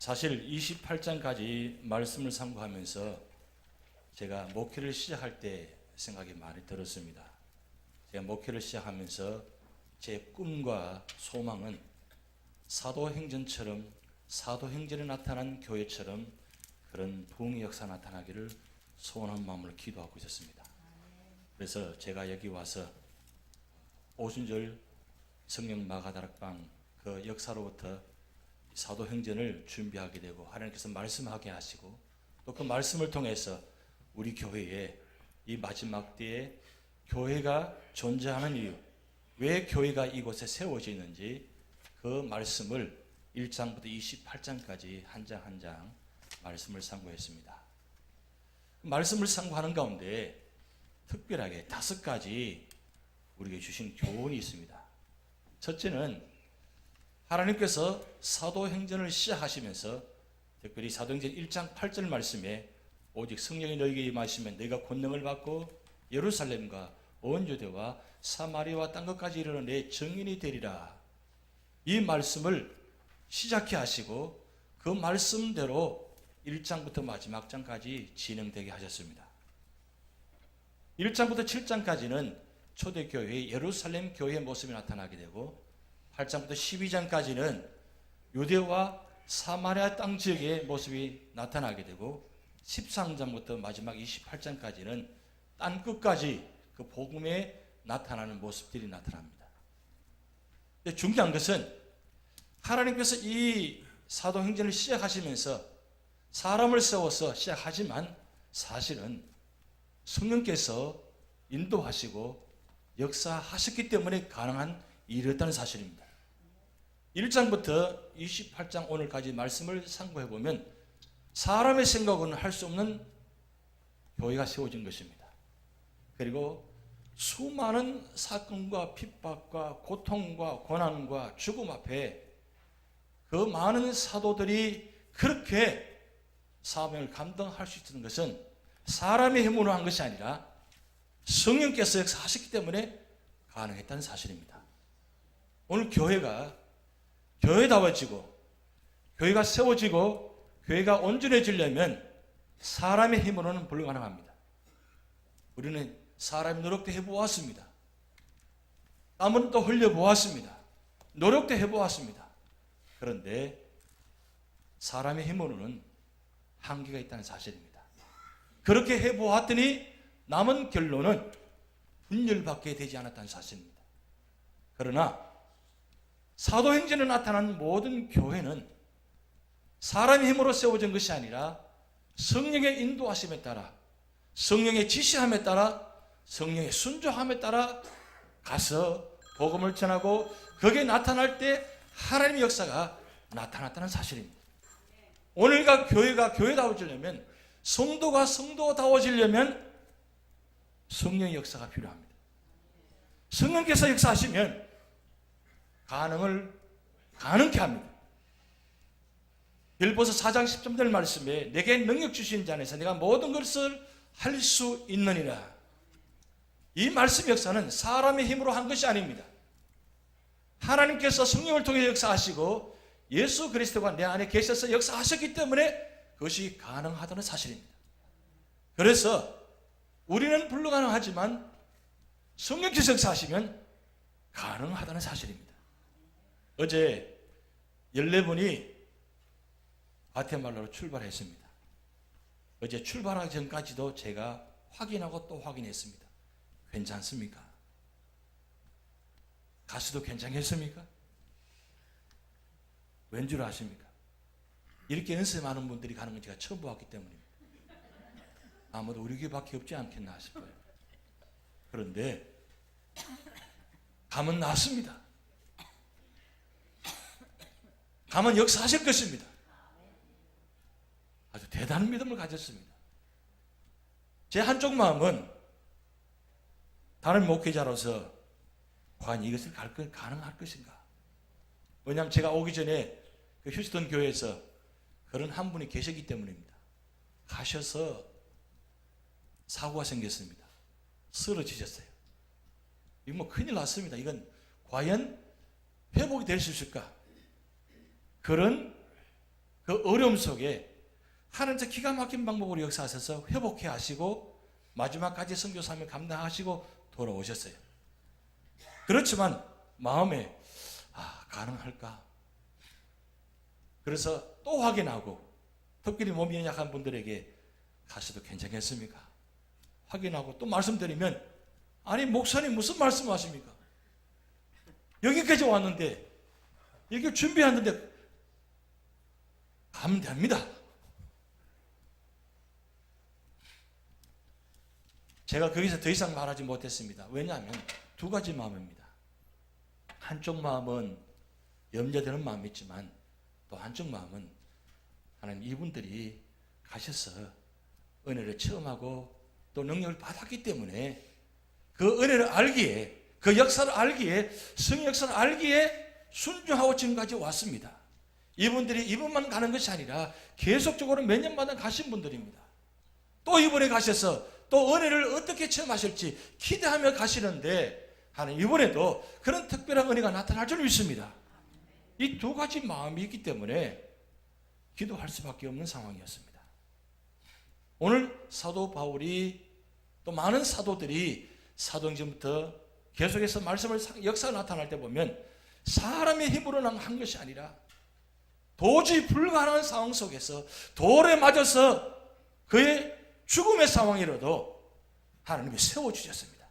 사실 28장까지 말씀을 상고하면서 제가 목회를 시작할 때 생각이 많이 들었습니다. 제가 목회를 시작하면서 제 꿈과 소망은 사도행전처럼 사도행전에 나타난 교회처럼 그런 부흥의 역사 나타나기를 소원한 마음으로 기도하고 있었습니다. 그래서 제가 여기 와서 오순절 성령 마가다락방 그 역사로부터 사도행전을 준비하게 되고 하나님께서 말씀하게 하시고 또 그 말씀을 통해서 우리 교회에 이 마지막 때에 교회가 존재하는 이유, 왜 교회가 이곳에 세워지는지 그 말씀을 1장부터 28장까지 한 장 한 장 말씀을 상고했습니다. 말씀을 상고하는 가운데 특별하게 다섯 가지 우리에게 주신 교훈이 있습니다. 첫째는 하나님께서 사도행전을 시작하시면서 특별히 사도행전 1장 8절 말씀에 오직 성령이 너에게 임하시면 너희가 권능을 받고 예루살렘과 온 유대와 사마리아와 땅 끝까지 이르러 내 증인이 되리라. 이 말씀을 시작해 하시고 그 말씀대로 1장부터 마지막 장까지 진행되게 하셨습니다. 1장부터 7장까지는 초대교회의 예루살렘 교회의 모습이 나타나게 되고 8장부터 12장까지는 유대와 사마리아 땅 지역의 모습이 나타나게 되고 13장부터 마지막 28장까지는 땅 끝까지 그 복음에 나타나는 모습들이 나타납니다. 중요한 것은 하나님께서 이 사도행전을 시작하시면서 사람을 세워서 시작하지만 사실은 성령께서 인도하시고 역사하셨기 때문에 가능한 일이었다는 사실입니다. 1장부터 28장 오늘까지 말씀을 상고해 보면 사람의 생각으로는 할수 없는 교회가 세워진 것입니다. 그리고 수많은 사건과 핍박과 고통과 고난과 죽음 앞에 그 많은 사도들이 그렇게 사명을 감당할 수 있는 것은 사람의 힘으로 한 것이 아니라 성령께서 역사하셨기 때문에 가능했다는 사실입니다. 오늘 교회가 교회다워지고 교회가 세워지고 교회가 온전해지려면 사람의 힘으로는 불가능합니다. 우리는 사람의 노력도 해보았습니다. 땀은 또 흘려보았습니다. 노력도 해보았습니다. 그런데 사람의 힘으로는 한계가 있다는 사실입니다. 그렇게 해보았더니 남은 결론은 분열받게 되지 않았다는 사실입니다. 그러나 사도행전에 나타난 모든 교회는 사람의 힘으로 세워진 것이 아니라 성령의 인도하심에 따라 성령의 지시함에 따라 성령의 순종함에 따라 가서 복음을 전하고 거기에 나타날 때 하나님의 역사가 나타났다는 사실입니다. 오늘과 교회가 교회다워지려면 성도가 성도다워지려면 성령의 역사가 필요합니다. 성령께서 역사하시면 가능을 가능케 합니다. 빌보서 4장 10절 말씀에 내게 능력 주신 자 안에서 내가 모든 것을 할 수 있느니라. 이 말씀 역사는 사람의 힘으로 한 것이 아닙니다. 하나님께서 성령을 통해 역사하시고 예수 그리스도가 내 안에 계셔서 역사하셨기 때문에 그것이 가능하다는 사실입니다. 그래서 우리는 불가능하지만 성령께서 역사하시면 가능하다는 사실입니다. 어제 14분이 아테말라로 출발했습니다. 어제 출발하기 전까지도 제가 확인하고 또 확인했습니다. 괜찮습니까? 가수도 괜찮겠습니까? 왠 줄 아십니까? 이렇게 연습하는 분들이 가는 건 제가 처음 보았기 때문입니다. 아무도 우리 교회밖에 없지 않겠나 싶어요. 그런데 감은 났습니다. 감은 역사하실 것입니다. 아주 대단한 믿음을 가졌습니다. 제 한쪽 마음은 다른 목회자로서 과연 이것을 갈 것, 가능할 것인가? 왜냐하면 제가 오기 전에 그 휴스턴 교회에서 그런 한 분이 계셨기 때문입니다. 가셔서 사고가 생겼습니다. 쓰러지셨어요. 이거 뭐 큰일 났습니다. 이건 과연 회복이 될 수 있을까? 그런 그 어려움 속에 하나님께서 기가 막힌 방법으로 역사하셔서 회복해 하시고 마지막까지 선교사님을 감당하시고 돌아오셨어요. 그렇지만 마음에 아 가능할까? 그래서 또 확인하고 특별히 몸이 연약한 분들에게 가셔도 괜찮겠습니까? 확인하고 또 말씀드리면 아니 목사님 무슨 말씀하십니까? 여기까지 왔는데 이렇게 준비하는데 가면 됩니다. 제가 거기서 더 이상 말하지 못했습니다. 왜냐하면 두 가지 마음입니다. 한쪽 마음은 염려되는 마음이 있지만 또 한쪽 마음은 하나님 이분들이 가셔서 은혜를 체험하고 또 능력을 받았기 때문에 그 은혜를 알기에 그 역사를 알기에 성의 역사를 알기에 순종하고 지금까지 왔습니다. 이분들이 이분만 가는 것이 아니라 계속적으로 몇 년마다 가신 분들입니다. 또 이번에 가셔서 또 은혜를 어떻게 체험하실지 기대하며 가시는데 하는 이번에도 그런 특별한 은혜가 나타날 줄 믿습니다. 이 두 가지 마음이 있기 때문에 기도할 수밖에 없는 상황이었습니다. 오늘 사도 바울이 또 많은 사도들이 사도행전부터 계속해서 말씀을 역사가 나타날 때 보면 사람의 힘으로 한 것이 아니라 도저히 불가능한 상황 속에서 돌에 맞아서 그의 죽음의 상황이라도 하나님이 세워주셨습니다.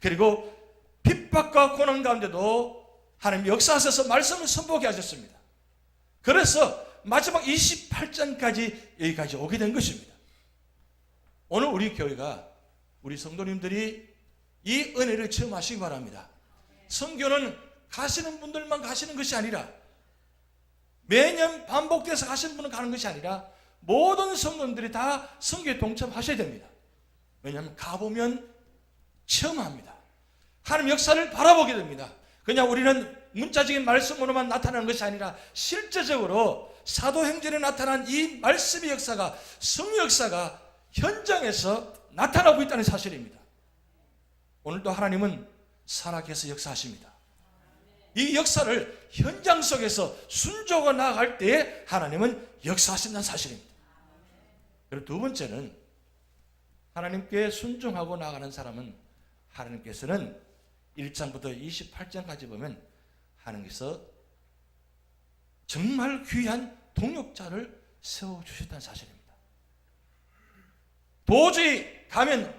그리고 핍박과 고난 가운데도 하나님 역사하셔서 말씀을 선보게 하셨습니다. 그래서 마지막 28장까지 여기까지 오게 된 것입니다. 오늘 우리 교회가 우리 성도님들이 이 은혜를 체험하시기 바랍니다. 성교는 가시는 분들만 가시는 것이 아니라 매년 반복돼서 가시는 분은 가는 것이 아니라 모든 성도님들이 다 성교에 동참하셔야 됩니다. 왜냐하면 가보면 체험합니다. 하나님 역사를 바라보게 됩니다. 그냥 우리는 문자적인 말씀으로만 나타나는 것이 아니라 실제적으로 사도행전에 나타난 이 말씀의 역사가 성 역사가 현장에서 나타나고 있다는 사실입니다. 오늘도 하나님은 살아계서 역사하십니다. 이 역사를 현장 속에서 순조가 나아갈 때에 하나님은 역사하신다는 사실입니다. 그리고 두 번째는 하나님께 순종하고 나가는 사람은 하나님께서는 1장부터 28장까지 보면 하나님께서 정말 귀한 동역자를 세워주셨다는 사실입니다. 도저히 가면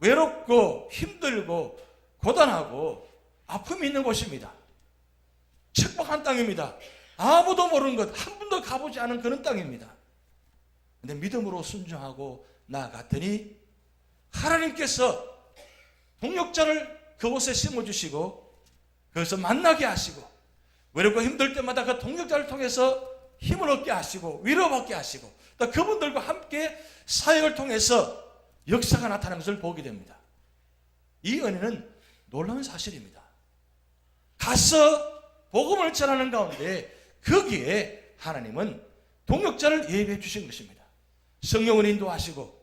외롭고 힘들고 고단하고 아픔이 있는 곳입니다. 척박한 땅입니다. 아무도 모르는 것, 한 번도 가보지 않은 그런 땅입니다. 근데 믿음으로 순종하고 나아갔더니 하나님께서 동역자를 그곳에 심어주시고 그것을 만나게 하시고 외롭고 힘들 때마다 그 동역자를 통해서 힘을 얻게 하시고 위로받게 하시고 또 그분들과 함께 사역을 통해서 역사가 나타나는 것을 보게 됩니다. 이 은혜는 놀라운 사실입니다. 가서 복음을 전하는 가운데 거기에 하나님은 동역자를 예비해 주신 것입니다. 성령을 인도하시고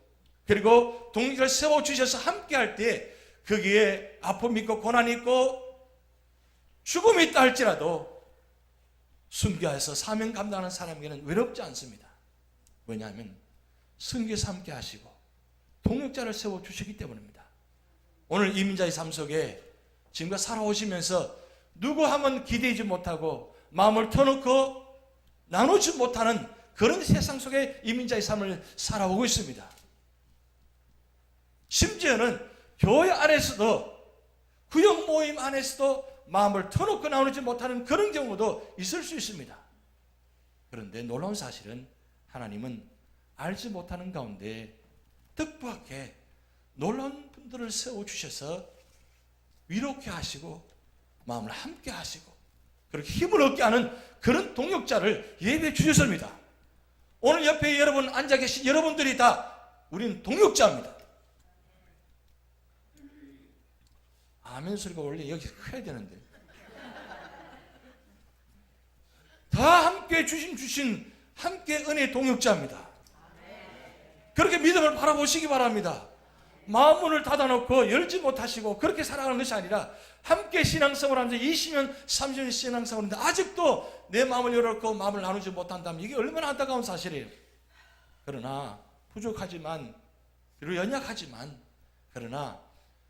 그리고 동역자를 세워 주셔서 함께 할 때 거기에 아픔이 있고 고난이 있고 죽음이 있다 할지라도 순교해서 사명 감당하는 사람에게는 외롭지 않습니다. 왜냐하면 성교에서 함께 하시고 동역자를 세워 주시기 때문입니다. 오늘 이민자의 삶 속에 지금과 살아오시면서 누구 하면 기대지 못하고 마음을 터놓고 나누지 못하는 그런 세상 속에 이민자의 삶을 살아오고 있습니다. 심지어는 교회 안에서도 구역 모임 안에서도 마음을 터놓고 나누지 못하는 그런 경우도 있을 수 있습니다. 그런데 놀라운 사실은 하나님은 알지 못하는 가운데 뜻밖에 놀라운 분들을 세워주셔서 위롭게 하시고 마음을 함께 하시고 그렇게 힘을 얻게 하는 그런 동역자를 예배해 주셨습니다. 오늘 옆에 여러분 앉아 계신 여러분들이 다 우리는 동역자입니다. 아멘 소리가 원래 여기 커야 되는데. 다 함께 주신 주신 함께 은혜 동역자입니다. 그렇게 믿음을 바라보시기 바랍니다. 마음문을 닫아놓고 열지 못하시고 그렇게 살아가는 것이 아니라 함께 신앙생활 하면서 20년, 30년 신앙생활 하는데 아직도 내 마음을 열어놓고 마음을 나누지 못한다면 이게 얼마나 안타까운 사실이에요. 그러나 부족하지만 비록 연약하지만 그러나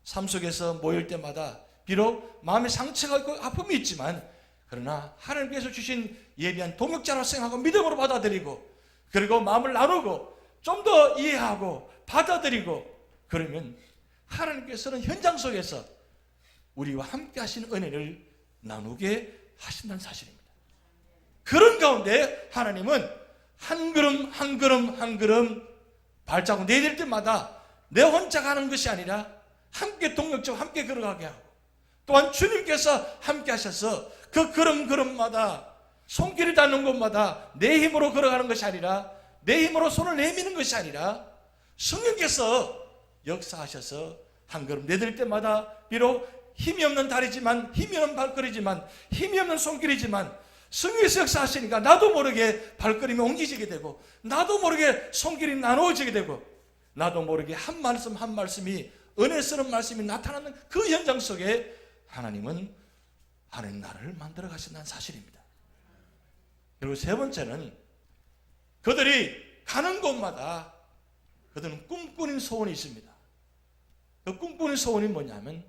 삶 속에서 모일 때마다 비록 마음에 상처가 있고 아픔이 있지만 그러나 하나님께서 주신 예비한 동역자로 생각하고 믿음으로 받아들이고 그리고 마음을 나누고 좀 더 이해하고 받아들이고 그러면 하나님께서는 현장 속에서 우리와 함께 하시는 은혜를 나누게 하신다는 사실입니다. 그런 가운데 하나님은 한 걸음 한 걸음 한 걸음 발자국 내딜 때마다 내 혼자 가는 것이 아니라 함께 동력적 함께 걸어가게 하고 또한 주님께서 함께 하셔서 그 걸음 걸음마다 손길을 닿는 곳마다 내 힘으로 걸어가는 것이 아니라 내 힘으로 손을 내미는 것이 아니라 성령께서 역사하셔서 한 걸음 내들 때마다 비록 힘이 없는 다리지만 힘이 없는 발걸이지만 힘이 없는 손길이지만 성령께서 역사하시니까 나도 모르게 발걸음이 옮기지게 되고 나도 모르게 손길이 나누어지게 되고 나도 모르게 한 말씀 한 말씀이 은혜스러운 말씀이 나타나는 그 현장 속에 하나님은 하나님 나라를 만들어 가신다는 사실입니다. 그리고 세 번째는 그들이 가는 곳마다 그들은 꿈꾸는 소원이 있습니다. 그 꿈꾸는 소원이 뭐냐면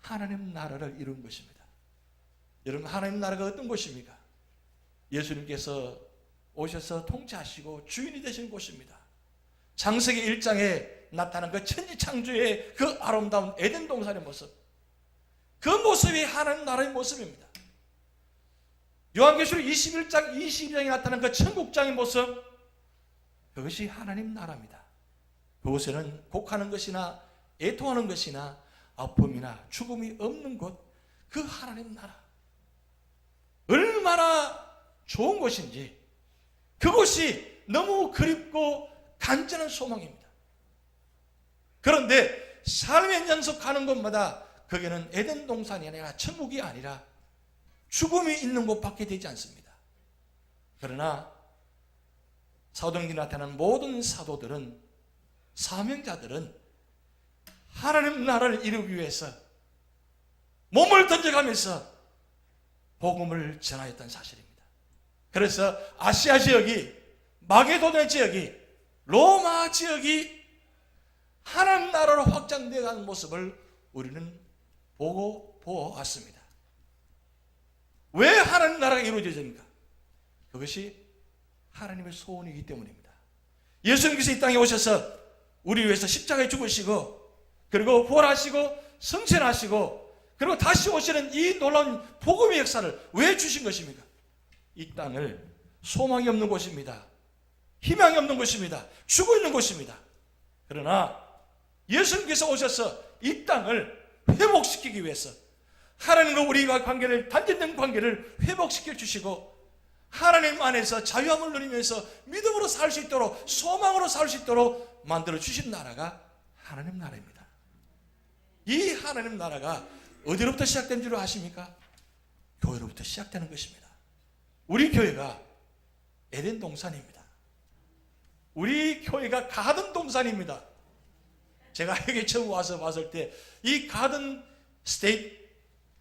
하나님 나라를 이룬 것입니다. 여러분 하나님 나라가 어떤 곳입니까? 예수님께서 오셔서 통치하시고 주인이 되신 곳입니다. 장세기 1장에 나타난 그 천지창조의 그 아름다운 에덴 동산의 모습. 그 모습이 하나님 나라의 모습입니다. 요한계시록 21장, 22장에 나타난 그 천국장의 모습. 그것이 하나님 나라입니다. 그곳에는 곡하는 것이나 애통하는 것이나 아픔이나 죽음이 없는 곳, 그 하나님 나라. 얼마나 좋은 곳인지, 그곳이 너무 그립고 간절한 소망입니다. 그런데 삶의 연속 가는 곳마다 거기는 에덴 동산이 아니라 천국이 아니라 죽음이 있는 곳밖에 되지 않습니다. 그러나 사도행전에 나타난 모든 사도들은 사명자들은 하나님 나라를 이루기 위해서 몸을 던져가면서 복음을 전하였던 사실입니다. 그래서 아시아 지역이 마게도네 지역이 로마 지역이 하나님 나라로 확장되어 가는 모습을 우리는 보고 보았습니다. 왜 하나님 나라가 이루어집니까? 그것이 하나님의 소원이기 때문입니다. 예수님께서 이 땅에 오셔서 우리 위해서 십자가에 죽으시고 그리고 부활하시고 성천하시고 그리고 다시 오시는 이 놀라운 복음의 역사를 왜 주신 것입니까? 이 땅을 소망이 없는 곳입니다. 희망이 없는 곳입니다. 죽어 있는 곳입니다. 그러나 예수님께서 오셔서 이 땅을 회복시키기 위해서 하나님과 우리가 관계를 단절된 관계를 회복시켜 주시고 하나님 안에서 자유함을 누리면서 믿음으로 살 수 있도록 소망으로 살 수 있도록 만들어 주신 나라가 하나님 나라입니다. 이 하나님 나라가 어디로부터 시작된 줄 아십니까? 교회로부터 시작되는 것입니다. 우리 교회가 에덴 동산입니다. 우리 교회가 가든 동산입니다. 제가 여기 처음 와서 봤을 때 이 가든 스테이트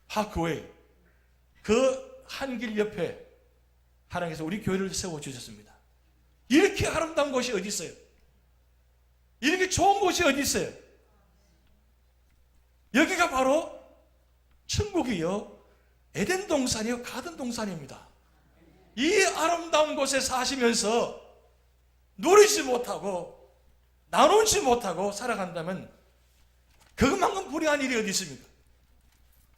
파크웨이 그 한 길 옆에 하나님께서 우리 교회를 세워 주셨습니다. 이렇게 아름다운 곳이 어디 있어요? 이렇게 좋은 곳이 어디 있어요? 여기가 바로 천국이요 에덴 동산이요 가든 동산입니다. 이 아름다운 곳에 사시면서 누리지 못하고 나누지 못하고 살아간다면 그것만큼 불행한 일이 어디 있습니까?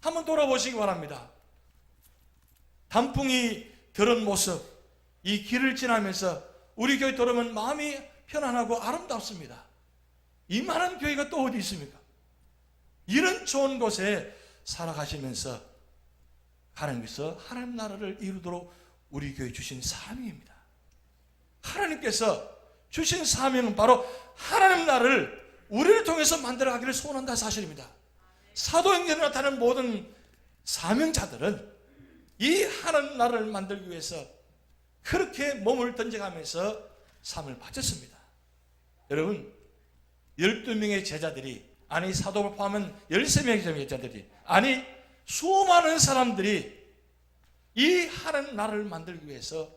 한번 돌아보시기 바랍니다. 단풍이 들은 모습, 이 길을 지나면서 우리 교회 돌아오면 마음이 편안하고 아름답습니다. 이만한 교회가 또 어디 있습니까? 이런 좋은 곳에 살아가시면서 하나님께서 하나님 나라를 이루도록 우리 교회 주신 사명입니다. 하나님께서 주신 사명은 바로 하나님 나라를 우리를 통해서 만들어 가기를 소원한다 사실입니다. 사도행전에 나타나는 모든 사명자들은 이 하나님 나라를 만들기 위해서 그렇게 몸을 던져가면서 삶을 바쳤습니다. 여러분, 12명의 제자들이 아니 사도를 포함한 13명의 제자들이 아니 수많은 사람들이 이 하는 나라를 만들기 위해서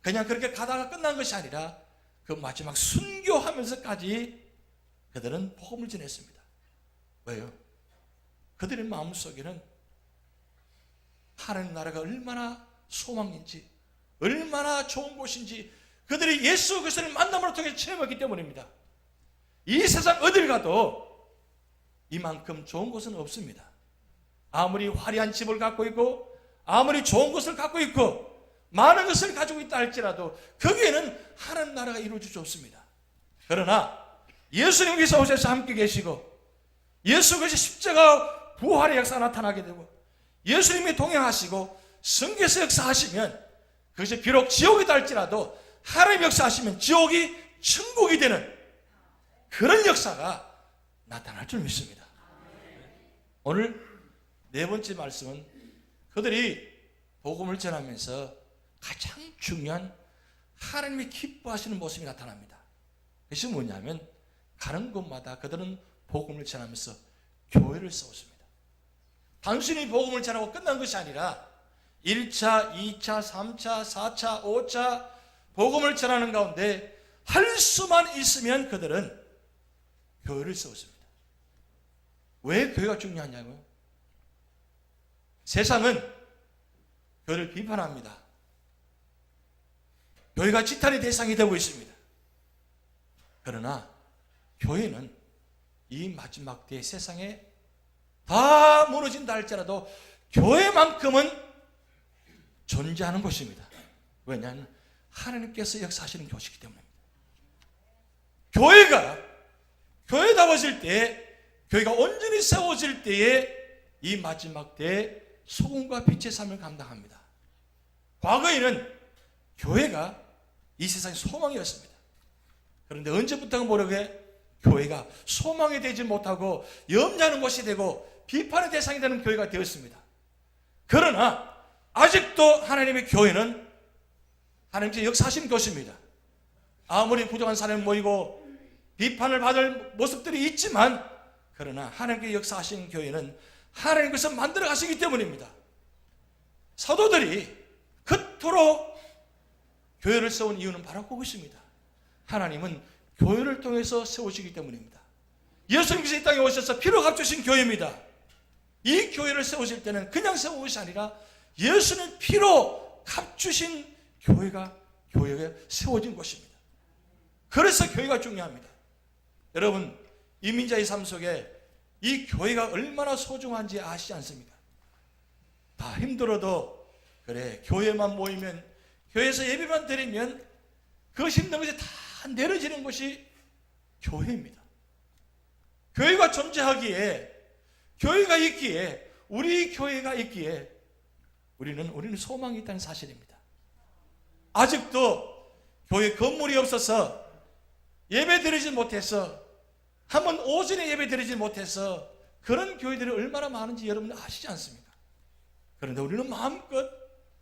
그냥 그렇게 가다가 끝난 것이 아니라 그 마지막 순교하면서까지 그들은 복음을 전했습니다. 왜요? 그들의 마음속에는 하나님 나라가 얼마나 소망인지 얼마나 좋은 곳인지 그들이 예수 그리스도를 만남을 통해 체험했기 때문입니다. 이 세상 어딜 가도 이만큼 좋은 곳은 없습니다. 아무리 화려한 집을 갖고 있고 아무리 좋은 것을 갖고 있고 많은 것을 가지고 있다 할지라도 거기에는 하나님 나라가 이루어지지 없습니다. 그러나 예수님께서 오셔서 함께 계시고 예수 그리스도 십자가 부활의 역사가 나타나게 되고 예수님이 동행하시고 성계에서 역사하시면 그것이 비록 지옥이다 할지라도 하나님 역사하시면 지옥이 천국이 되는 그런 역사가 나타날 줄 믿습니다. 오늘 네 번째 말씀은 그들이 복음을 전하면서 가장 중요한 하나님이 기뻐하시는 모습이 나타납니다. 그것이 뭐냐면 가는 곳마다 그들은 복음을 전하면서 교회를 세웠습니다. 단순히 복음을 전하고 끝난 것이 아니라 1차, 2차, 3차, 4차, 5차 복음을 전하는 가운데 할 수만 있으면 그들은 교회를 세웠습니다. 왜 교회가 중요하냐고요? 세상은 교회를 비판합니다. 교회가 지탄의 대상이 되고 있습니다. 그러나 교회는 이 마지막 때의 세상에 다 무너진다 할지라도 교회만큼은 존재하는 것입니다. 왜냐하면 하나님께서 역사하시는 교시기 때문입니다. 교회가 교회다워질 때 교회가 온전히 세워질 때에 이 마지막 때에 소금과 빛의 삶을 감당합니다. 과거에는 교회가 이 세상의 소망이었습니다. 그런데 언제부터가 모르게 교회가 소망이 되지 못하고 염려하는 것이 되고 비판의 대상이 되는 교회가 되었습니다. 그러나 아직도 하나님의 교회는 하나님께서 역사하신 것입니다. 아무리 부족한 사람이 모이고 비판을 받을 모습들이 있지만 그러나 하나님께 역사하신 교회는 하나님께서 만들어 가시기 때문입니다. 사도들이 그토록 교회를 세운 이유는 바로 그것입니다. 하나님은 교회를 통해서 세우시기 때문입니다. 예수님께서 이 땅에 오셔서 피로 값주신 교회입니다. 이 교회를 세우실 때는 그냥 세운 것이 아니라 예수는 피로 값주신 교회가 교회가 세워진 것입니다. 그래서 교회가 중요합니다. 여러분 이민자의 삶 속에 이 교회가 얼마나 소중한지 아시지 않습니까? 다 힘들어도 그래 교회만 모이면 교회에서 예배만 드리면 그 힘든 것이 다 내려지는 것이 교회입니다. 교회가 존재하기에 교회가 있기에 우리 교회가 있기에 우리는 우리는 소망이 있다는 사실입니다. 아직도 교회 건물이 없어서 예배 드리지 못해서 한 번 오전에 예배 드리지 못해서 그런 교회들이 얼마나 많은지 여러분 아시지 않습니까? 그런데 우리는 마음껏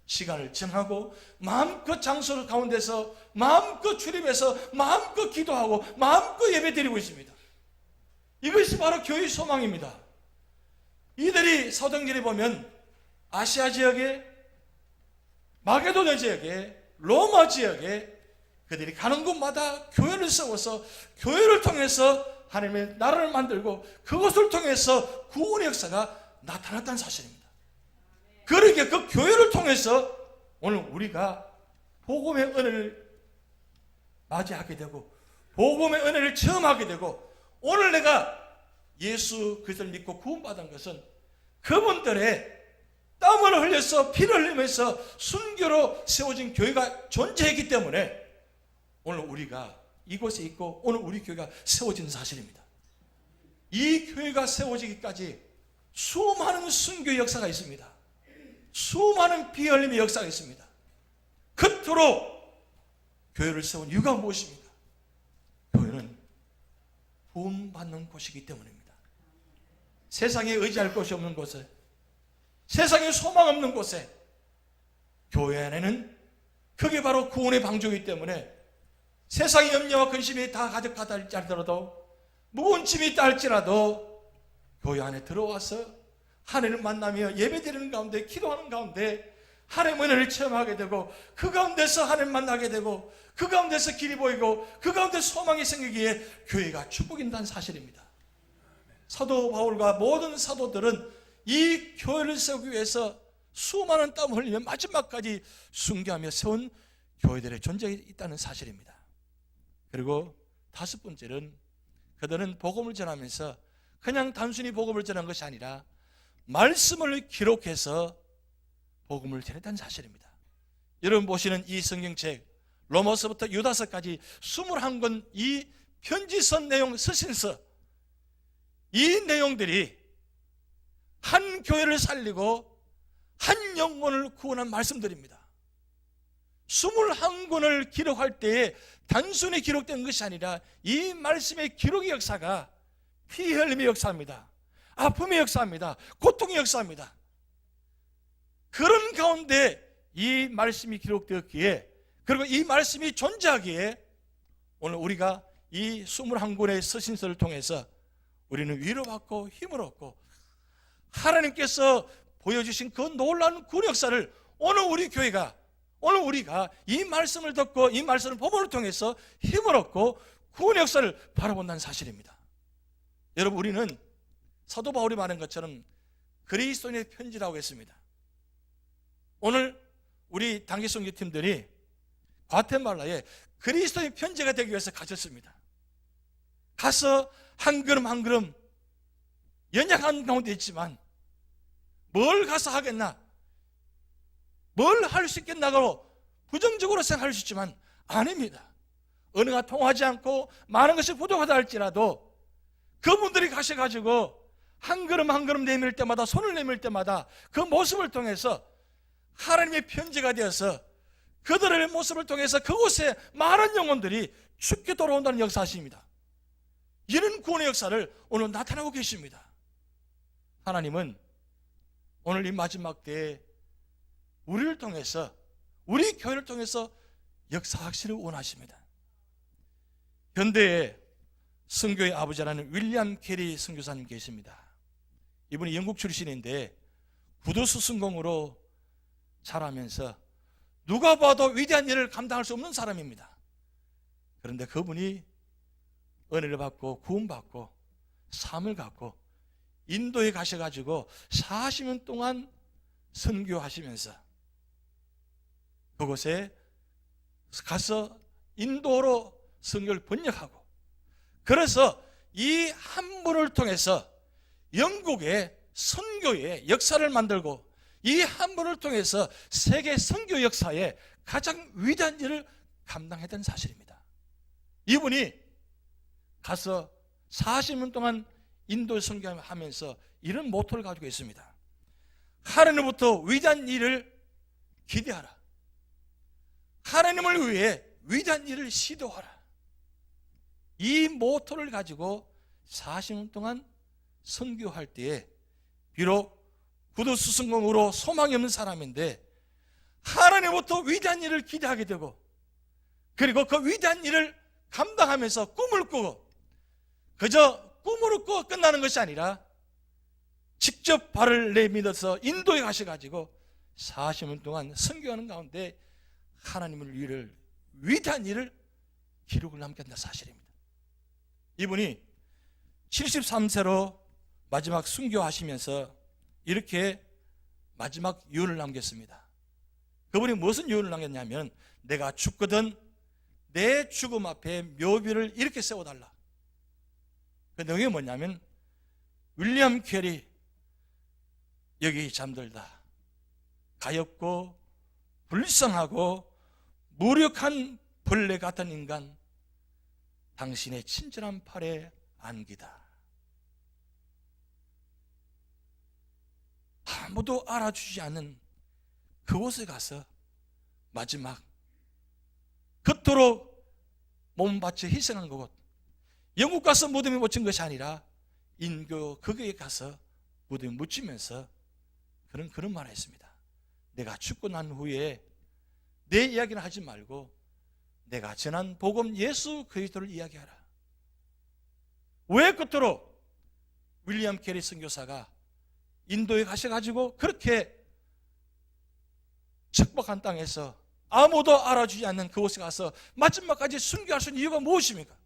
시간을 정하고 마음껏 장소 가운데서 마음껏 출입해서 마음껏 기도하고 마음껏 예배 드리고 있습니다. 이것이 바로 교회의 소망입니다. 이들이 사도행전에 보면 아시아 지역에 마게도냐 지역에 로마 지역에 그들이 가는 곳마다 교회를 세워서 교회를 통해서 하나님의 나라를 만들고 그것을 통해서 구원의 역사가 나타났다는 사실입니다. 그러니까 그 교회를 통해서 오늘 우리가 복음의 은혜를 맞이하게 되고 복음의 은혜를 체험하게 되고 오늘 내가 예수 그리스도를 믿고 구원받은 것은 그분들의 땀을 흘려서 피를 흘리면서 순교로 세워진 교회가 존재했기 때문에 오늘 우리가 이곳에 있고 오늘 우리 교회가 세워지는 사실입니다. 이 교회가 세워지기까지 수많은 순교 역사가 있습니다. 수많은 피 흘림의 역사가 있습니다. 그토록 교회를 세운 이유가 무엇입니까? 교회는 구원받는 곳이기 때문입니다. 세상에 의지할 곳이 없는 곳에 세상에 소망 없는 곳에 교회 안에는 그게 바로 구원의 방주이기 때문에 세상의 염려와 근심이 다 가득하다 할지라도 무거운 짐이 있다 할지라도 교회 안에 들어와서 하나님을 만나며 예배드리는 가운데 기도하는 가운데 하나님의 은혜를 체험하게 되고 그 가운데서 하나님 만나게 되고 그 가운데서 길이 보이고 그 가운데 소망이 생기기에 교회가 축복인다는 사실입니다. 사도 바울과 모든 사도들은 이 교회를 세우기 위해서 수많은 땀을 흘리며 마지막까지 순교하며 세운 교회들의 존재가 있다는 사실입니다. 그리고 다섯 번째는 그들은 복음을 전하면서 그냥 단순히 복음을 전한 것이 아니라 말씀을 기록해서 복음을 전했다는 사실입니다. 여러분 보시는 이 성경책 로마서부터 유다서까지 21권 이 편지선 내용 서신서 이 내용들이 한 교회를 살리고 한 영혼을 구원한 말씀들입니다. 21권을 기록할 때에 단순히 기록된 것이 아니라 이 말씀의 기록의 역사가 피 흘림의 역사입니다. 아픔의 역사입니다. 고통의 역사입니다. 그런 가운데 이 말씀이 기록되었기에 그리고 이 말씀이 존재하기에 오늘 우리가 이 21권의 서신서를 통해서 우리는 위로받고 힘을 얻고 하나님께서 보여주신 그 놀라운 구원 역사를 오늘 우리 교회가 오늘 우리가 이 말씀을 듣고 이 말씀을 법을 통해서 힘을 얻고 구원 역사를 바라본다는 사실입니다. 여러분 우리는 사도 바울이 말한 것처럼 그리스도인의 편지라고 했습니다. 오늘 우리 단기 선교팀들이 과테말라에 그리스도의 편지가 되기 위해서 가셨습니다. 가서 한 걸음 한 걸음 연약한 가운데 있지만 뭘 가서 하겠나? 뭘 할 수 있겠나고 부정적으로 생각할 수 있지만 아닙니다. 언어가 통하지 않고 많은 것이 부족하다 할지라도 그분들이 가셔가지고 한 걸음 한 걸음 내밀 때마다 손을 내밀 때마다 그 모습을 통해서 하나님의 편지가 되어서 그들의 모습을 통해서 그곳에 많은 영혼들이 죽게 돌아온다는 역사십니다. 이런 구원의 역사를 오늘 나타나고 계십니다. 하나님은 오늘 이 마지막 때에 우리를 통해서 우리 교회를 통해서 역사하시를 원하십니다. 현대에 선교의 아버지라는 윌리엄 캐리 선교사님 계십니다. 이분이 영국 출신인데 구도수 순공으로 자라면서 누가 봐도 위대한 일을 감당할 수 없는 사람입니다. 그런데 그분이 은혜를 받고 구원받고 삶을 갖고 인도에 가셔가지고 40년 동안 선교하시면서 그곳에 가서 인도로 성경을 번역하고 그래서 이 한 분을 통해서 영국의 선교의 역사를 만들고 이 한 분을 통해서 세계 선교 역사에 가장 위대한 일을 감당했던 사실입니다. 이분이 가서 40년 동안 인도 선교하면서 이런 모토를 가지고 있습니다. 하나님부터 위대한 일을 기대하라. 하나님을 위해 위대한 일을 시도하라. 이 모토를 가지고 40년 동안 선교할 때에 비록 구도수승공으로 소망이 없는 사람인데 하나님부터 위대한 일을 기대하게 되고 그리고 그 위대한 일을 감당하면서 꿈을 꾸고 그저 꿈으로 꾸고 끝나는 것이 아니라 직접 발을 내밀어서 인도에 가셔가지고 40년 동안 선교하는 가운데 하나님을 위를 위대한 일을 기록을 남겼다 사실입니다. 이분이 73세로 마지막 순교하시면서 이렇게 마지막 유언을 남겼습니다. 그분이 무슨 유언을 남겼냐면 내가 죽거든 내 죽음 앞에 묘비를 이렇게 세워달라. 그 내용이 뭐냐면 윌리엄 캐리 여기 잠들다 가엽고 불쌍하고 무력한 벌레 같은 인간 당신의 친절한 팔에 안기다. 아무도 알아주지 않는 그곳에 가서 마지막 그토록 몸 바쳐 희생한 그곳 영국 가서 무덤에 묻힌 것이 아니라 인교 거기에 가서 무덤에 묻히면서 그런 그런 말을 했습니다. 내가 죽고 난 후에 내 이야기는 하지 말고 내가 전한 복음 예수 그리스도를 이야기하라. 왜 끝으로 윌리엄 캐리 선교사가 인도에 가셔가지고 그렇게 축복한 땅에서 아무도 알아주지 않는 그곳에 가서 마지막까지 순교할 수 있는 이유가 무엇입니까?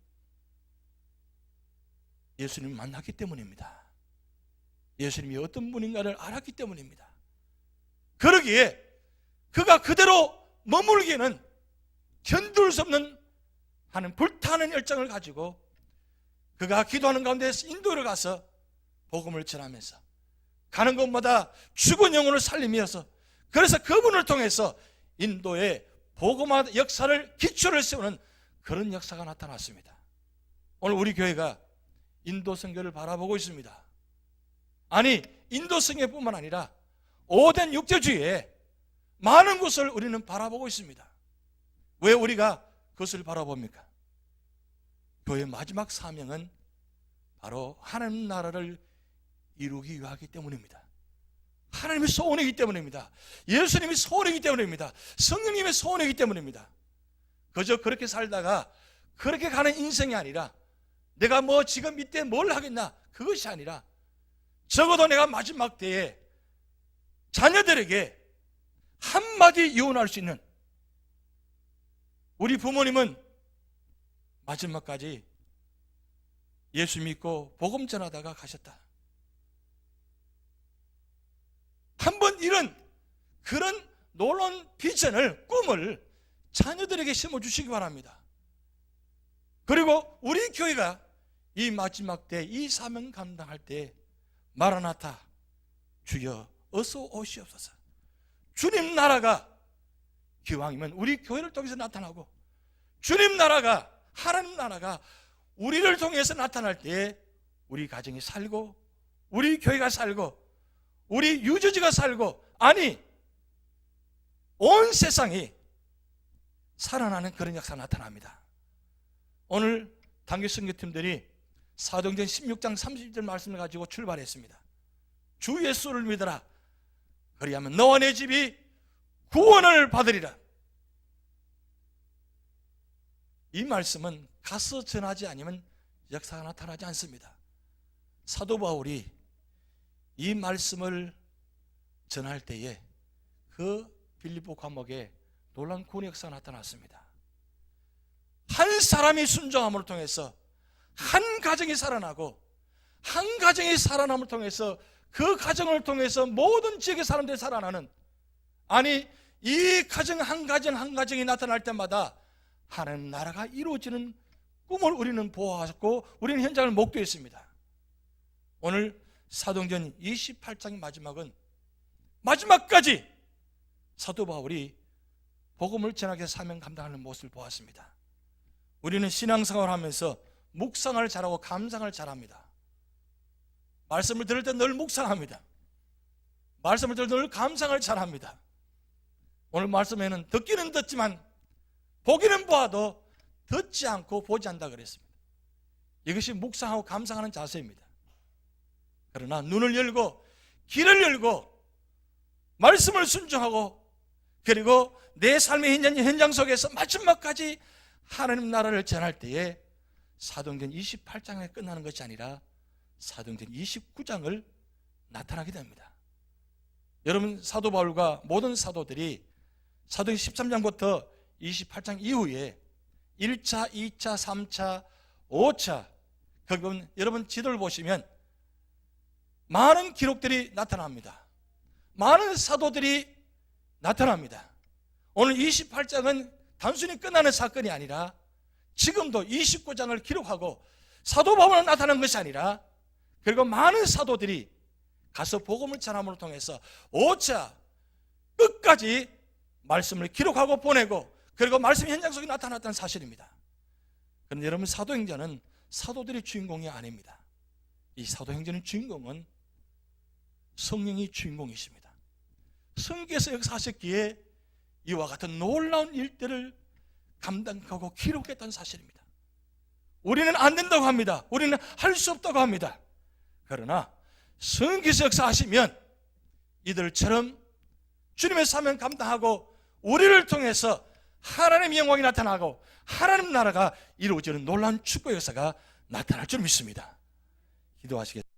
예수님을 만났기 때문입니다. 예수님이 어떤 분인가를 알았기 때문입니다. 그러기에 그가 그대로 머물기에는 견딜 수 없는 하는 불타는 열정을 가지고 그가 기도하는 가운데 인도를 가서 복음을 전하면서 가는 곳마다 죽은 영혼을 살리면서 그래서 그분을 통해서 인도의 복음화 역사를 기초를 세우는 그런 역사가 나타났습니다. 오늘 우리 교회가 인도 선교를 바라보고 있습니다. 아니 인도 선교뿐만 아니라 오랜 육제주의에 많은 곳을 우리는 바라보고 있습니다. 왜 우리가 그것을 바라봅니까? 교회의 마지막 사명은 바로 하나님 나라를 이루기 위하기 때문입니다. 하나님의 소원이기 때문입니다. 예수님이 소원이기 때문입니다. 성령님의 소원이기 때문입니다. 그저 그렇게 살다가 그렇게 가는 인생이 아니라 내가 뭐 지금 이때 뭘 하겠나 그것이 아니라 적어도 내가 마지막 때에 자녀들에게 한마디 유언할 수 있는 우리 부모님은 마지막까지 예수 믿고 복음 전하다가 가셨다. 한 번 이런 그런 놀라운 비전을 꿈을 자녀들에게 심어 주시기 바랍니다. 그리고 우리 교회가 이 마지막 때 이 사명 감당할 때 마라나타 주여 어서 오시옵소서. 주님 나라가 기왕이면 우리 교회를 통해서 나타나고 주님 나라가 하나님 나라가 우리를 통해서 나타날 때 우리 가정이 살고 우리 교회가 살고 우리 유저지가 살고 아니 온 세상이 살아나는 그런 역사가 나타납니다. 오늘 당교 선교팀들이 사도행전 16장 30절 말씀을 가지고 출발했습니다. 주 예수를 믿어라. 그리하면 너와 내 집이 구원을 받으리라. 이 말씀은 가서 전하지 않으면 역사가 나타나지 않습니다. 사도 바울이 이 말씀을 전할 때에 그 빌립보 감옥에 놀란 구원 역사가 나타났습니다. 한 사람이 순종함을 통해서 한 가정이 살아나고 한 가정이 살아남을 통해서 그 가정을 통해서 모든 지역의 사람들이 살아나는 아니 이 가정 한 가정 한 가정이 나타날 때마다 하나님 나라가 이루어지는 꿈을 우리는 보았고 우리는 현장을 목도했습니다. 오늘 사도행전 28장의 마지막은 마지막까지 사도 바울이 복음을 전하게 사명 감당하는 모습을 보았습니다. 우리는 신앙생활을 하면서 묵상을 잘하고 감상을 잘합니다. 말씀을 들을 때 늘 묵상합니다. 말씀을 들을 때 늘 감상을 잘합니다. 오늘 말씀에는 듣기는 듣지만 보기는 보아도 듣지 않고 보지 않다 그랬습니다. 이것이 묵상하고 감상하는 자세입니다. 그러나 눈을 열고 귀를 열고 말씀을 순종하고 그리고 내 삶의 현장, 현장 속에서 마지막까지 하나님 나라를 전할 때에 사도행전 28장에 끝나는 것이 아니라 사도행전 29장을 나타나게 됩니다. 여러분 사도 바울과 모든 사도들이 사도행전 13장부터 28장 이후에 1차, 2차, 3차, 5차 거기 여러분 지도를 보시면 많은 기록들이 나타납니다. 많은 사도들이 나타납니다. 오늘 28장은 단순히 끝나는 사건이 아니라 지금도 29장을 기록하고 사도 바울은 나타난 것이 아니라 그리고 많은 사도들이 가서 복음을 전함으로 통해서 5차 끝까지 말씀을 기록하고 보내고 그리고 말씀 현장 속에 나타났다는 사실입니다. 그런데 여러분 사도행전은 사도들이 주인공이 아닙니다. 이 사도행전의 주인공은 성령이 주인공이십니다. 성께서 역사하셨기에 이와 같은 놀라운 일들을 감당하고 기록했다는 사실입니다. 우리는 안 된다고 합니다. 우리는 할 수 없다고 합니다. 그러나 성께서 역사하시면 이들처럼 주님의 사명 감당하고 우리를 통해서 하나님의 영광이 나타나고 하나님 나라가 이루어지는 놀라운 축복 역사가 나타날 줄 믿습니다. 기도하시겠습니다.